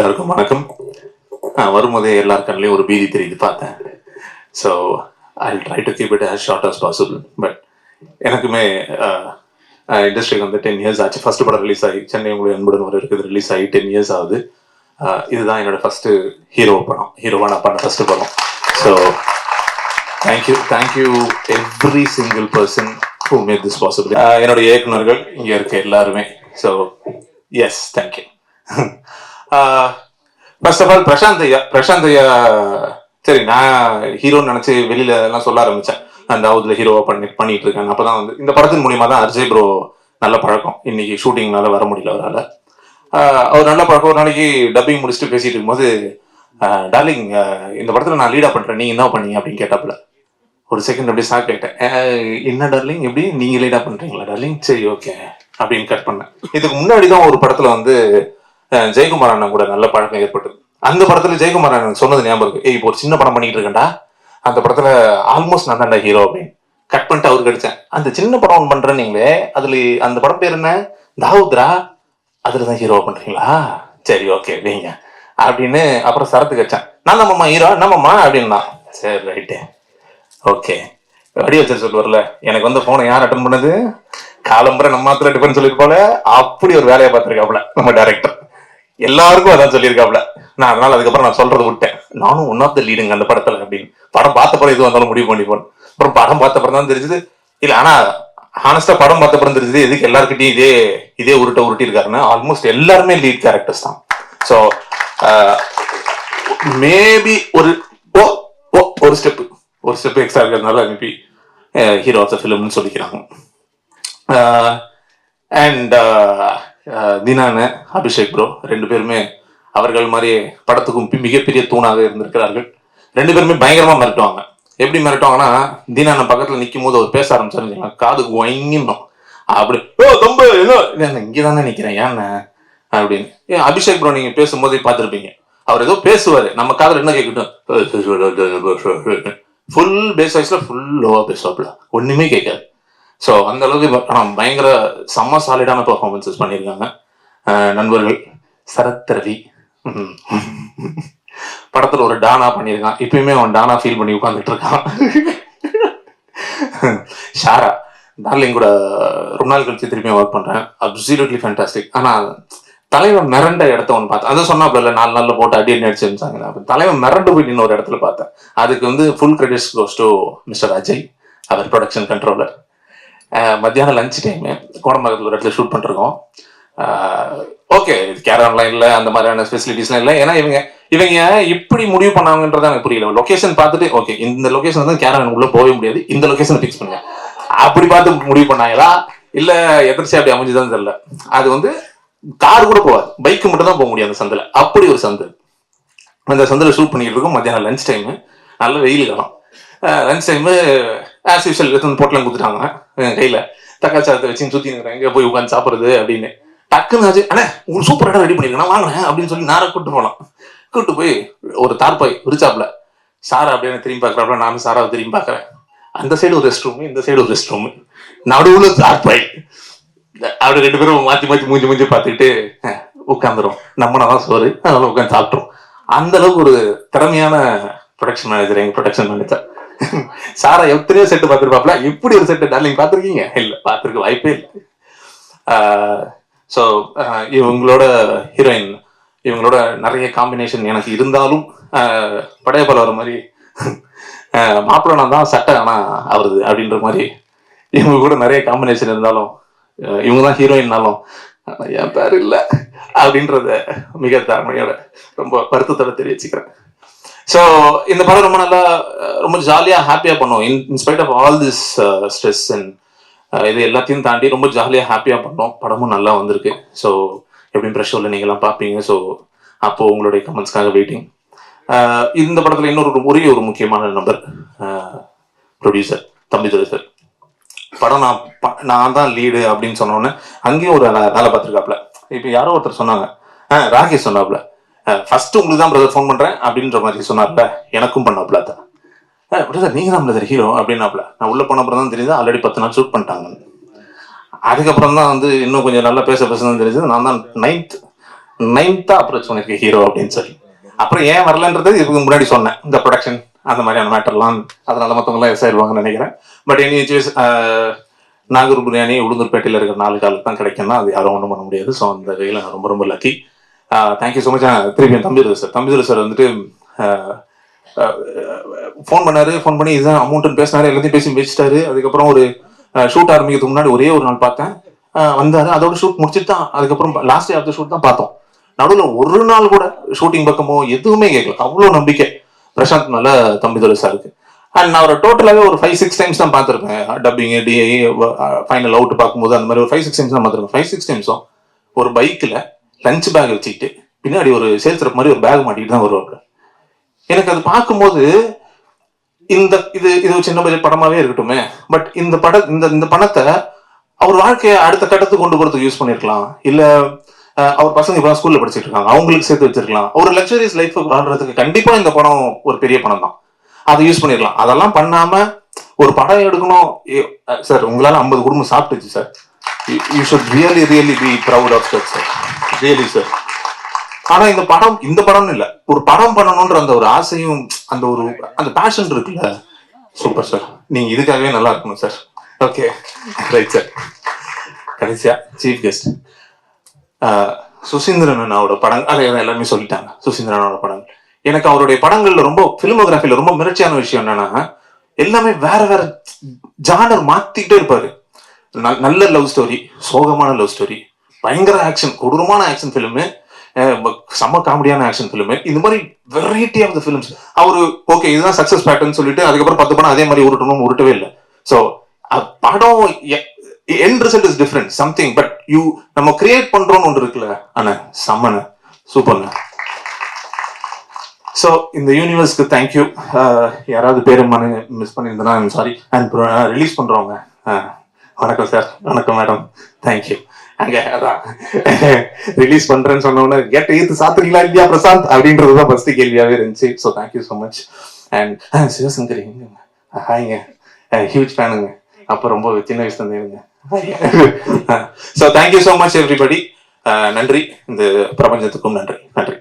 எல்லாருக்கும் வணக்கம். நான் வரும்போதே எல்லார் கண்ணிலையும் ஒரு பீதி தெரியுது பார்த்தேன். So I try to keep it as short as possible but எனக்குமே uh, uh, இண்டஸ்ட்ரிக்கு வந்து டென் இயர்ஸ் ஆச்சு. ஃபஸ்ட்டு படம் ரிலீஸ் ஆகி சென்னை உங்களுடைய அன்புடன் ஒரு இருக்குது ரிலீஸ் ஆகி டென் இயர்ஸ் ஆகுது. Uh, இதுதான் என்னோட ஃபஸ்ட்டு ஹீரோ படம். ஹீரோவாக நான் பண்ண ஃபஸ்ட்டு படம். So thank you thank you every single person who make this possible என்னோட இயக்குனர்கள் இங்கே இருக்க எல்லாருமே. So yes thank you first of all Prashanth ஐயா பிரசாந்த் ஐயா சரி நான் ஹீரோன்னு நினச்சி வெளியில எல்லாம் சொல்ல ஆரம்பிச்சேன். அந்த அவுதுல ஹீரோவா பண்ணி பண்ணிட்டு இருக்கேன் அப்பதான் வந்து இந்த படத்தின் மூலியமாக தான் அர்ஜய் ப்ரோ நல்ல பழக்கம். இன்னைக்கு ஷூட்டிங்னால வர முடியல அவரால். அவர் நல்ல பழக்கம். ஒரு நாளைக்கு டப்பிங் முடிச்சுட்டு பேசிட்டு இருக்கும்போது டார்லிங் இந்த படத்துல நான் லீடா பண்றேன். நீங்க என்ன பண்ணீங்க? அப்படின்னு கேட்டாப்புல. ஒரு செகண்ட் அப்படியே சாக் கேட்டேன் என்ன டார்லிங் எப்படி? நீங்கள் லீடாக பண்றீங்களா டார்லிங் சரி ஓகே அப்படின்னு கட் பண்ணேன். இதுக்கு முன்னாடி தான் ஒரு படத்துல வந்து ஜெயக்குமார் அண்ணன் கூட நல்ல பழக்கம் ஏற்பட்டது. அந்த படத்துல ஜெயக்குமார் அண்ணன் சொன்னது ஞாபகம் இருக்கு. ஏய் இப்போ ஒரு சின்ன படம் பண்ணிட்டு இருக்கேன்டா. அந்த படத்துல ஆல்மோஸ்ட் நான் தான்டா ஹீரோ அப்படின்னு. கட் பண்ணிட்டு அவருக்கு அடிச்சேன் அந்த சின்ன படம் ஒன்று பண்றேன் நீங்களே அதுல அந்த படம் பேர் என்ன? தாவூத்ரா அதுல தான் ஹீரோ பண்றீங்களா? சரி ஓகே வைங்க அப்படின்னு அப்புறம் சரத்துக்கு வச்சேன் நான் நம்மம்மா ஹீரோ நம்மம்மா அப்படின்னா. சரி ரைட்டு ஓகே அப்படியே வச்சு சொல்லுவார்ல எனக்கு வந்து போனை யார் அட்டன் பண்ணது? காலம்பரை நம்ம மாத்திர டிஃபன் போல? அப்படி ஒரு வேலையை பார்த்துருக்காப்புல நம்ம டேரக்டர் எல்லாருக்கும் அதான் சொல்லியிருக்காப்புல. நான் அதனால அதுக்கப்புறம் நான் சொல்றது விட்டேன். நானும் ஒன் ஆஃப் த லீடுங்க அந்த படத்துல அப்படின்னு. படம் பார்த்த படம் எதுவும் வந்தாலும் முடிவு பண்ணி போனேன் அப்புறம் படம் பார்த்த படம் தான் தெரிஞ்சது. இல்ல ஆனா ஹானஸ்டா படம் பார்த்தப்பறம் தெரிஞ்சது. எதுக்கு எல்லாருக்கிட்டையும் இதே இதே உருட்ட உருட்டி இருக்காருன்னு ஆல்மோஸ்ட் எல்லாருமே லீட் கேரக்டர்ஸ் தான். ஸோ மேபி uh, ஒரு ஓ ஓ ஒரு ஸ்டெப் ஒரு ஸ்டெப் எக்ஸ்ட்ரா இருக்கிறதுனால மேபி ஹீரோ ஆஃப் த ஃபிலிம்னு சொல்லிக்கிறாங்க. Uh, அண்ட் தினான அபிஷேக் ப்ரோ ரெண்டு பேருமே அவர்கள் மாதிரி படத்துக்கும் மிகப்பெரிய தூணாக இருந்திருக்கிறார்கள் ரெண்டு பேருமே பயங்கரமா மிரட்டுவாங்க எப்படி மிரட்டுவாங்கன்னா தீனான பக்கத்துல நிற்கும் போது அவர் பேச ஆரம்பிச்சாருன்னு காதுக்கு ஒயங்கிடணும் அப்படி ஓ தம்பு ஏதோ இங்கே தானே நிக்கிறேன் ஏன்னு அப்படின்னு ஏன் அபிஷேக் ப்ரோ நீங்க பேசும்போதே பார்த்துருப்பீங்க அவர் ஏதோ பேசுவாரு நம்ம காதுல என்ன கேட்கட்டும் ஃபுல் பேஸ் வாய்ஸ்ல ஃபுல் லோவா பேசுவாப்ல ஒண்ணுமே கேட்காது ஸோ அந்த அளவுக்கு ஆனால் பயங்கர செம்ம சாலிடான பர்ஃபார்மன்சஸ் பண்ணியிருக்காங்க. நண்பர்கள் சரத் ரவி படத்தில் ஒரு டானா பண்ணியிருக்கான். இப்பயுமே அவன் டானா ஃபீல் பண்ணி உட்காந்துட்டு இருக்கான் ஷாரா டார்லிங் கூட ரொம்ப நாள் கழிச்சு திருப்பியும் ஒர்க் பண்றேன். அப்சல்யூட்லி ஃபேண்டாஸ்டிக் ஆனால் தலைவன் மிரண்ட இடத்த ஒன்று பார்த்தேன். அதை சொன்னாப்ல நாலு நாளில் போட்டு அடி அடி அடிச்சு இருந்தாங்க அப்ப தலைவன் மிரண்டு போயிட்டு ஒரு இடத்துல பார்த்தேன். அதுக்கு வந்து full credits goes to mister Ajay our production controller மத்தியானம் லஞ்ச் டைமு கோடம்பாக்கத்தில் ஒரு இடத்துல ஷூட் பண்ணிருக்கோம். ஓகே கேரன்லாம் இல்லை அந்த மாதிரியான ஃபெசிலிட்டிஸ்லாம் இல்லை. ஏன்னா இவங்க இவங்க எப்படி முடிவு பண்ணாங்கன்றது எனக்கு புரியல. லொக்கேஷன் பார்த்துட்டு ஓகே இந்த லொக்கேஷன் வந்து கேரன் உள்ளே போகவே முடியாது. இந்த லொக்கேஷனை ஃபிக்ஸ் பண்ணுங்க. அப்படி பார்த்து முடிவு பண்ணாங்களா? இல்லை எதிர்ச்சி அப்படி அமைஞ்சுதான் தெரியல. அது வந்து கார் கூட போகாது. பைக்கு மட்டும் தான் போக முடியும் அந்த சந்தில். அப்படி ஒரு சந்து அந்த சந்தில் ஷூட் பண்ணிட்டு இருக்கோம். மத்தியானம் லஞ்ச் டைமு நல்ல வெயில் காலம். லஞ்ச் டைமு ஆஸ் யூஷுவல் எடுத்து வந்து போட்டலாம் கொடுத்துட்டாங்க. கையில் கையில தக்காளி சாதத்தை வச்சு சுற்றி நிற்கிறேன் எங்கே போய் உட்காந்து சாப்பிடுறது அப்படின்னு. டக்குன்னு ஆச்சு அண்ணே உங்களுக்கு சூப்பர் இடம் ரெடி பண்ணிருக்கேன் நான் அப்படின்னு சொல்லி நேரம் கூட்டு போனோம் கூட்டு போய் ஒரு தார்பாய் விரிச்சாப்பில். சாரா அப்படின்னு திரும்பி பார்க்கறாப்ல நானும் சாராவை திரும்பி பார்க்குறேன். அந்த சைடு ஒரு ரெஸ்ட் ரூம் இந்த சைடு ஒரு ரெஸ்ட் ரூம் நடுவில் தார்பாய். அப்படி ரெண்டு பேரும் மாத்தி மாத்தி மூஞ்சி மூஞ்சி பார்த்துக்கிட்டு உட்காந்துரும் நம்ம தான் சோறு அதனால உட்காந்து சாப்பிட்றோம் அந்த அளவுக்கு ஒரு திறமையான ப்ரொடக்ஷன் மேனேஜர் எங்க ப்ரொடக்ஷன் மேனேஜர் சாரா எத்தனையோ செட்டு பார்த்துருப்பாப்ல? எப்படி ஒரு செட்டு டார்லிங் பார்த்துருக்கீங்க? இல்ல பார்த்துருக்க வாய்ப்பே இல்லை. ஸோ இவங்களோட ஹீரோயின் இவங்களோட நிறைய காம்பினேஷன் எனக்கு இருந்தாலும் ஆஹ், படையப்பால் வர மாதிரி மாப்பிள்ளனா தான் சட்டை ஆனா அவருது அப்படின்ற மாதிரி இவங்க கூட நிறைய காம்பினேஷன் இருந்தாலும் இவங்க தான் ஹீரோயின்னாலும் ஆனா என் பேர் இல்லை அப்படின்றத மிக தாழ்மையோட ரொம்ப வருத்தத்தோட தெரிவிச்சுக்கிறேன். ஸோ இந்த படம் ரொம்ப நல்லா ரொம்ப ஜாலியாக ஹாப்பியாக பண்ணோம். In in spite of all this stress and இது எல்லாத்தையும் தாண்டி ரொம்ப ஜாலியாக ஹாப்பியாக பண்ணோம். படமும் நல்லா வந்திருக்கு. ஸோ எப்படியும் ப்ரெஷரில் நீங்களாம் பார்ப்பீங்க ஸோ அப்போ உங்களுடைய கமெண்ட்ஸ்க்காக வெயிட்டிங் இந்த படத்தில் இன்னொரு ஒரே ஒரு முக்கியமான நம்பர் ப்ரொடியூசர் தம்பிதுரை சார் படம் நான் ப- நான் தான் லீடு அப்படின்னு சொன்னோன்னே அங்கேயும் ஒரு வேலை வேலை பார்த்துருக்காப்ல இப்போ யாரோ ஒருத்தர் சொன்னாங்க. ஆ ராகேஷ் சொன்னாப்ல ஃபர்ஸ்ட் உங்களுக்கு தான் பிரதர் ஃபோன் பண்றேன் அப்படின்ற மாதிரி சொன்னார்ல. எனக்கும் பண்ணாப்ல தான் பிரதர் நீங்க தான் பிரதர் ஹீரோ அப்படின்னாப்ல. நான் உள்ள போன அப்புறம் தான் தெரியுது ஆல்ரெடி பத்து நாள் ஷூட் பண்ணிட்டாங்க அதுக்கப்புறம் தான் வந்து இன்னும் கொஞ்சம் நல்லா பேச பேச தான் தெரிஞ்சது நான் தான் நைன்த் நைன்த்தா அப்ரோச் பண்ணிருக்கேன் ஹீரோ அப்படின்னு சொல்லி. அப்புறம் ஏன் வரலன்றது இதுக்கு முன்னாடி சொன்னேன். இந்த ப்ரொடக்ஷன் அந்த மாதிரியான மேட்டர்லாம் அதனால மற்றவங்களாம் எஸ் ஆயிடுவாங்கன்னு நினைக்கிறேன். பட் எனி நாகூர் பிரியாணி உளுந்தூர்பேட்டையில் இருக்கிற நாலு காலுக்கு தான் கிடைக்கும்னா அது யாரும் ஒன்றும் பண்ண முடியாது. ஸோ அந்த வகையில் நான் ரொம்ப ரொம்ப லக்கி தேங்க்யூ ஸோ மச் திருப்பி என் தம்பி சார் தம்பி சார் வந்துட்டு ஃபோன் பண்ணாரு ஃபோன் பண்ணி இதுதான் அமௌண்ட்னு பேசினாரு எல்லாத்தையும் பேசி வச்சுட்டாரு அதுக்கப்புறம் ஒரு ஷூட் ஆரம்பிக்கிறதுக்கு முன்னாடி ஒரே ஒரு நாள் பார்த்தேன். வந்தாரு. அதோட ஷூட் முடிச்சுட்டு தான் அதுக்கப்புறம் last day of the shoot தான் பார்த்தோம். நடுவில் ஒரு நாள் கூட ஷூட்டிங் பக்கமோ எதுவுமே கேட்கல. அவ்வளோ நம்பிக்கை. பிரசாந்த் மேல தம்பிதுரை சாருக்கு அண்ட் நான் ஒரு டோட்டலாகவே ஒரு ஃபைவ் சிக்ஸ் டைம்ஸ் தான் பார்த்துருப்பேன். டப்பிங் டிஐ ஃபைனல் அவுட் பார்க்கும்போது அந்த மாதிரி ஒரு ஃபைவ் சிக்ஸ் டைம்ஸ் தான் பார்த்துருப்பேன். ஃபைவ் சிக்ஸ் டைம்ஸும் ஒரு பைக்கில் லஞ்ச் பேக் வச்சுக்கிட்டு பின்னாடி ஒரு சேர்த்துற மாதிரி ஒரு பேக் மாட்டிட்டு தான் வருவாங்க எனக்கு அது பார்க்கும்போது இந்த இது இது சின்ன பட்ஜெட் படமாவே இருக்கட்டுமே பட் இந்த பட இந்த இந்த பணத்தை அவர் வாழ்க்கையை அடுத்த கட்டத்துக்கு கொண்டு போகிறதுக்கு யூஸ் பண்ணிருக்கலாம். இல்ல அவர் பசங்க இப்ப ஸ்கூல்ல படிச்சிட்டு இருக்காங்க அவங்களுக்கு சேர்த்து வச்சிருக்கலாம். ஒரு லக்ஸரியஸ் லைஃப் வாழ்றதுக்கு கண்டிப்பா இந்த படம் ஒரு பெரிய பணம் தான். அதை யூஸ் பண்ணிருக்கலாம். அதெல்லாம் பண்ணாம ஒரு படம் எடுக்கணும். சார் உங்களால ஐம்பது குடும்பம் சாப்பிட்டுச்சு sir you should really really be proud of sir sir really sir. ஆனா இந்த படம் இந்த படம்னு இல்ல. ஒரு படம் பண்ணணும்ன்ற அந்த ஒரு ஆசையும் அந்த ஒரு அந்த பேஷன் இருக்குல்ல. சூப்பர் சார் நீங்க இதுக்காகவே நல்லா இருக்கணும் சார் ஓகே ரைட் சார் கடைசியா சீஃப் கெஸ்ட் சுசீந்திரன் அண்ணாவோட படம் அதை எல்லாமே சொல்லிட்டாங்க சுசீந்திரன் அண்ணாவோட படம் எனக்கு அவருடைய படங்கள்ல ரொம்ப பிலிமோகிராஃபில ரொம்ப மிரட்சியான விஷயம் என்னன்னா எல்லாமே வேற வேற ஜானர் மாத்திக்கிட்டே இருப்பாரு. நல்ல லவ் ஸ்டோரி சோகமான லவ் ஸ்டோரி பயங்கர ஆக்ஷன் கொடூரமான ஆக்ஷன் ஃபிலிமு செம்ம காமெடியான ஆக்ஷன் ஃபிலிமு இந்த மாதிரி வெரைட்டி ஆஃப் த ஃபிலிம்ஸ் அவரு ஓகே இதுதான் சக்ஸஸ் பேட்டர்ன் சொல்லிட்டு அதுக்கப்புறம் பத்து படம் அதே மாதிரி உருட்டணும் உருட்டவே இல்லை. ஸோ படம் என் result is different something but you நம்ம கிரியேட் பண்றோம்னு ஒன்று இருக்குல்ல அண்ணா செம்மண்ண சூப்பர்ண்ண ஸோ இந்த யூனிவர்ஸ்க்கு தேங்க்யூ யாராவது பேர் மிஸ் பண்ணியிருந்தேன்னா சாரி அண்ட் ரிலீஸ் பண்ணுறவங்க அஹ், வணக்கம் சார் வணக்கம் மேடம் தேங்க்யூ அங்க அதான். ரிலீஸ் பண்றேன்னு சொன்ன உடனே கேட்ட ஈர்த்து சாத்துறீங்களா இல்லையா பிரசாந்த்? அப்படின்றது தான் ஃபர்ஸ்ட் கேள்வியாவே இருந்துச்சு. So thank you so much and Sivasankari ஹாய்ங்க huge ஃபேனுங்க அப்போ ரொம்ப சின்ன வயசுல இருந்தே இருங்க. So thank you so much everybody நன்றி. இந்த பிரபஞ்சத்துக்கும் நன்றி. நன்றி.